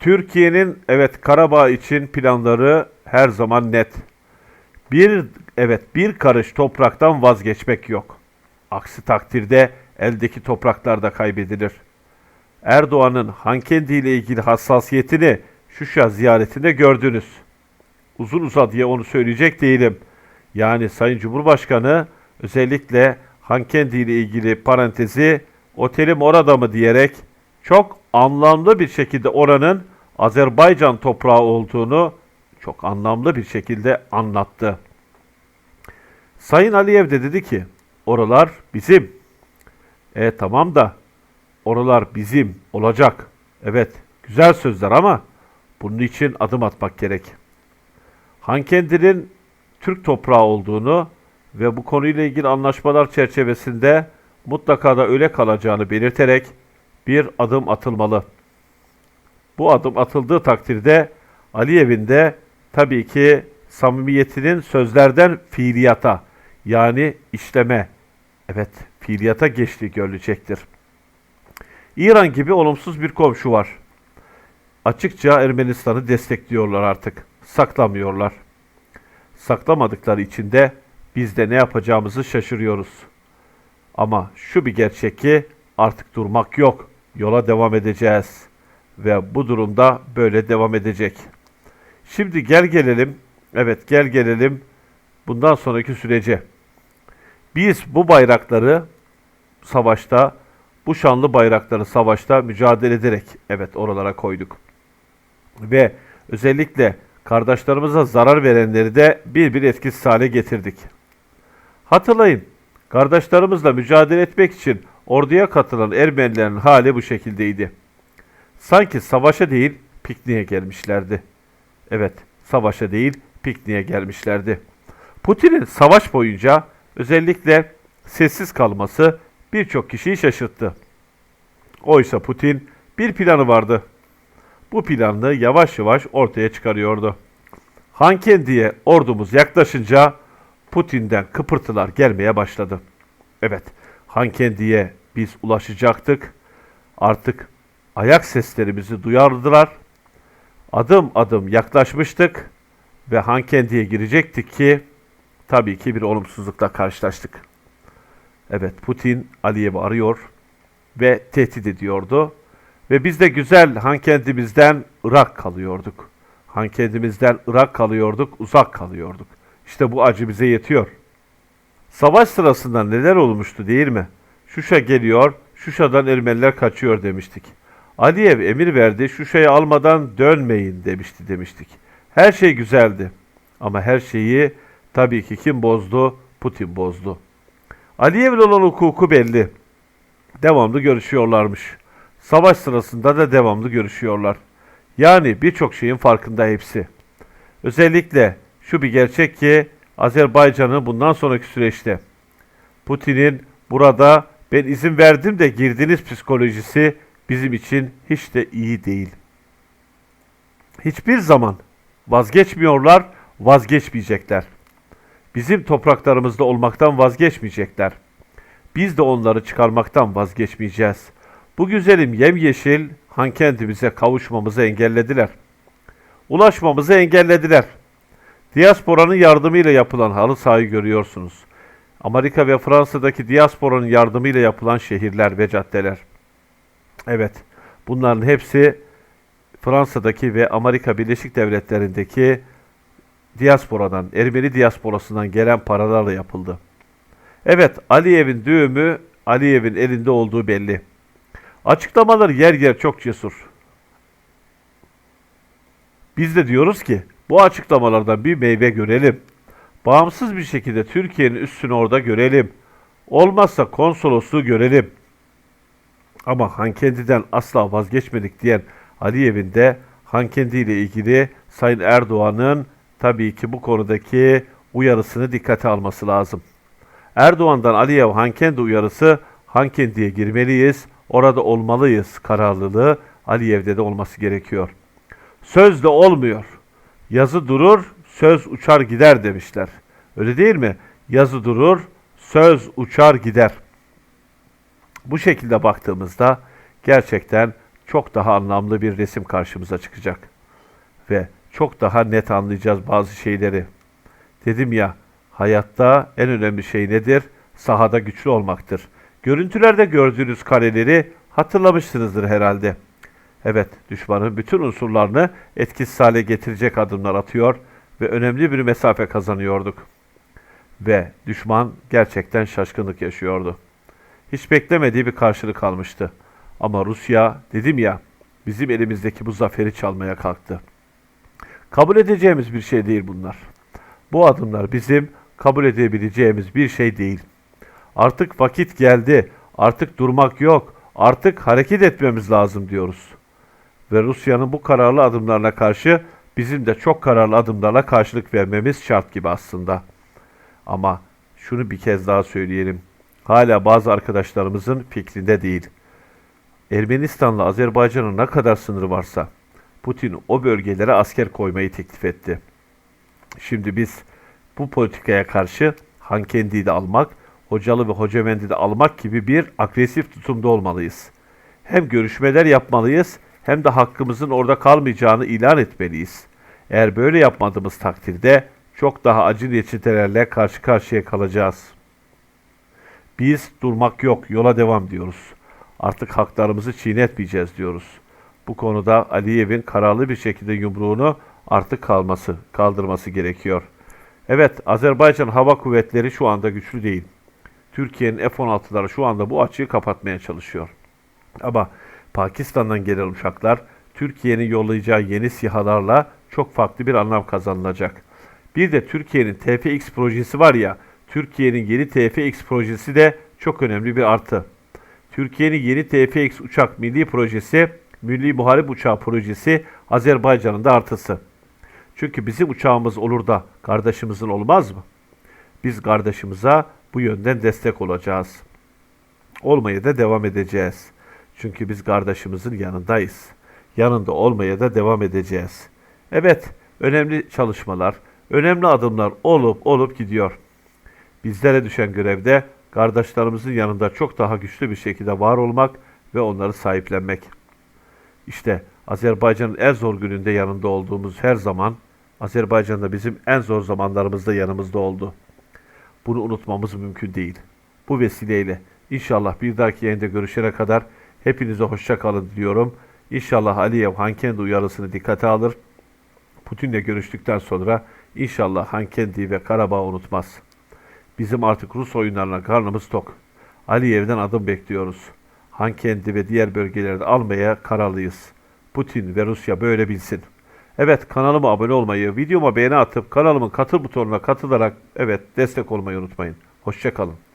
Türkiye'nin evet Karabağ için planları her zaman net. Bir evet bir karış topraktan vazgeçmek yok. Aksi takdirde eldeki topraklar da kaybedilir. Erdoğan'ın Hankendi ile ilgili hassasiyetini Şuşa ziyaretinde gördünüz. Uzun uzadıya onu söyleyecek değilim. Yani Sayın Cumhurbaşkanı özellikle Hankendi ile ilgili parantezi otelim orada mı diyerek çok anlamlı bir şekilde oranın Azerbaycan toprağı olduğunu çok anlamlı bir şekilde anlattı. Sayın Aliyev de dedi ki oralar bizim. E tamam da oralar bizim olacak. Evet güzel sözler ama bunun için adım atmak gerek. Hankendi'nin Türk toprağı olduğunu ve bu konuyla ilgili anlaşmalar çerçevesinde mutlaka da öyle kalacağını belirterek bir adım atılmalı. Bu adım atıldığı takdirde Aliyev'in de tabii ki samimiyetinin sözlerden fiiliyata yani işleme, evet fiiliyata geçtiği görülecektir. İran gibi olumsuz bir komşu var. Açıkça Ermenistan'ı destekliyorlar artık. Saklamıyorlar. Saklamadıkları için de biz de ne yapacağımızı şaşırıyoruz. Ama şu bir gerçek ki artık durmak yok. Yola devam edeceğiz. Ve bu durumda böyle devam edecek. Şimdi gel gelelim, evet gel gelelim bundan sonraki sürece. Biz bu bayrakları savaşta, bu şanlı bayrakları savaşta mücadele ederek evet oralara koyduk. Ve özellikle kardeşlerimize zarar verenleri de bir bir etkisiz hale getirdik. Hatırlayın, kardeşlerimizle mücadele etmek için orduya katılan Ermenilerin hali bu şekildeydi. Sanki savaşa değil pikniğe gelmişlerdi. Evet, savaşa değil pikniğe gelmişlerdi. Putin'in savaş boyunca özellikle sessiz kalması birçok kişiyi şaşırttı. Oysa Putin bir planı vardı. Bu planını yavaş yavaş ortaya çıkarıyordu. Hankendi'ye ordumuz yaklaşınca Putin'den kıpırtılar gelmeye başladı. Evet, Hankendi'ye biz ulaşacaktık. Artık ayak seslerimizi duyardılar. Adım adım yaklaşmıştık ve Hankendi'ye girecektik ki tabii ki bir olumsuzlukla karşılaştık. Evet, Putin Aliyev'i arıyor ve tehdit ediyordu. Ve biz de güzel Hankendimizden Irak kalıyorduk. Hankendimizden Irak kalıyorduk, uzak kalıyorduk. İşte bu acı bize yetiyor. Savaş sırasında neler olmuştu değil mi? Şuşa geliyor, Şuşa'dan Ermeniler kaçıyor demiştik. Aliyev emir verdi, Şuşa'yı almadan dönmeyin demişti demiştik. Her şey güzeldi. Ama her şeyi tabii ki kim bozdu? Putin bozdu. Aliyev'le olan hukuku belli. Devamlı görüşüyorlarmış. Savaş sırasında da devamlı görüşüyorlar. Yani birçok şeyin farkında hepsi. Özellikle şu bir gerçek ki Azerbaycan'ın bundan sonraki süreçte Putin'in burada ben izin verdim de girdiniz psikolojisi bizim için hiç de iyi değil. Hiçbir zaman vazgeçmiyorlar, vazgeçmeyecekler. Bizim topraklarımızda olmaktan vazgeçmeyecekler. Biz de onları çıkarmaktan vazgeçmeyeceğiz. Bu güzelim yemyeşil Hankendimize kavuşmamızı engellediler. Ulaşmamızı engellediler. Diasporanın yardımıyla yapılan halı sahayı görüyorsunuz. Amerika ve Fransa'daki diasporanın yardımıyla yapılan şehirler ve caddeler. Evet, bunların hepsi Fransa'daki ve Amerika Birleşik Devletleri'ndeki diasporadan, Ermeni diasporasından gelen paralarla yapıldı. Evet, Aliyev'in düğümü Aliyev'in elinde olduğu belli. Açıklamalar yer yer çok cesur. Biz de diyoruz ki bu açıklamalardan bir meyve görelim. Bağımsız bir şekilde Türkiye'nin üstünü orada görelim. Olmazsa konsolosluğu görelim. Ama Hankendi'den asla vazgeçmedik diyen Aliyev'in de Hankendi ile ilgili Sayın Erdoğan'ın tabii ki bu konudaki uyarısını dikkate alması lazım. Erdoğan'dan Aliyev Hankendi uyarısı Hankendi'ye girmeliyiz, orada olmalıyız kararlılığı Aliyev'de de olması gerekiyor. Söz de olmuyor. Yazı durur, söz uçar gider demişler. Öyle değil mi? Yazı durur, söz uçar gider. Bu şekilde baktığımızda gerçekten çok daha anlamlı bir resim karşımıza çıkacak. Ve çok daha net anlayacağız bazı şeyleri. Dedim ya, hayatta en önemli şey nedir? Sahada güçlü olmaktır. Görüntülerde gördüğünüz kareleri hatırlamışsınızdır herhalde. Evet, düşmanın bütün unsurlarını etkisiz hale getirecek adımlar atıyor ve önemli bir mesafe kazanıyorduk. Ve düşman gerçekten şaşkınlık yaşıyordu. Hiç beklemediği bir karşılık almıştı. Ama Rusya, dedim ya, bizim elimizdeki bu zaferi çalmaya kalktı. Kabul edeceğimiz bir şey değil bunlar. Bu adımlar bizim kabul edebileceğimiz bir şey değil. Artık vakit geldi. Artık durmak yok. Artık hareket etmemiz lazım diyoruz. Ve Rusya'nın bu kararlı adımlarına karşı bizim de çok kararlı adımlarla karşılık vermemiz şart gibi aslında. Ama şunu bir kez daha söyleyelim. Hala bazı arkadaşlarımızın fikrinde değil. Ermenistan'la Azerbaycan'ın ne kadar sınırı varsa Putin o bölgelere asker koymayı teklif etti. Şimdi biz bu politikaya karşı Hankendi'yi de almak, Hocalı ve Hocamendi de almak gibi bir agresif tutumda olmalıyız. Hem görüşmeler yapmalıyız hem de hakkımızın orada kalmayacağını ilan etmeliyiz. Eğer böyle yapmadığımız takdirde çok daha acı neticelerle karşı karşıya kalacağız. Biz durmak yok, yola devam diyoruz. Artık haklarımızı çiğnetmeyeceğiz diyoruz. Bu konuda Aliyev'in kararlı bir şekilde yumruğunu artık kalması, kaldırması gerekiyor. Evet, Azerbaycan Hava Kuvvetleri şu anda güçlü değil. Türkiye'nin F-16'ları şu anda bu açığı kapatmaya çalışıyor. Ama Pakistan'dan gelen uçaklar Türkiye'nin yollayacağı yeni sihalarla çok farklı bir anlam kazanılacak. Bir de Türkiye'nin TFX projesi var ya, Türkiye'nin yeni TFX projesi de çok önemli bir artı. Türkiye'nin yeni TFX uçak milli projesi, Milli Muharip Uçağı projesi Azerbaycan'ın da artısı. Çünkü bizim uçağımız olur da kardeşimizin olmaz mı? Biz kardeşimize bu yönden destek olacağız. Olmaya da devam edeceğiz. Çünkü biz kardeşimizin yanındayız. Yanında olmaya da devam edeceğiz. Evet, önemli çalışmalar, önemli adımlar olup olup gidiyor. Bizlere düşen görevde kardeşlerimizin yanında çok daha güçlü bir şekilde var olmak ve onları sahiplenmek. İşte Azerbaycan'ın en zor gününde yanında olduğumuz her zaman Azerbaycan'da bizim en zor zamanlarımızda yanımızda oldu. Bunu unutmamız mümkün değil. Bu vesileyle inşallah bir dahaki yayında görüşene kadar hepinize hoşça kalın diyorum. İnşallah Aliyev Hankendi uyarısını dikkate alır. Putin'le görüştükten sonra inşallah Hankendi ve Karabağ unutmaz. Bizim artık Rus oyunlarına karnımız tok. Aliyev'den adım bekliyoruz. Hankendi ve diğer bölgeleri de almaya kararlıyız. Putin ve Rusya böyle bilsin. Evet kanalıma abone olmayı, videoma beğeni atıp kanalımın katıl butonuna katılarak evet destek olmayı unutmayın. Hoşçakalın.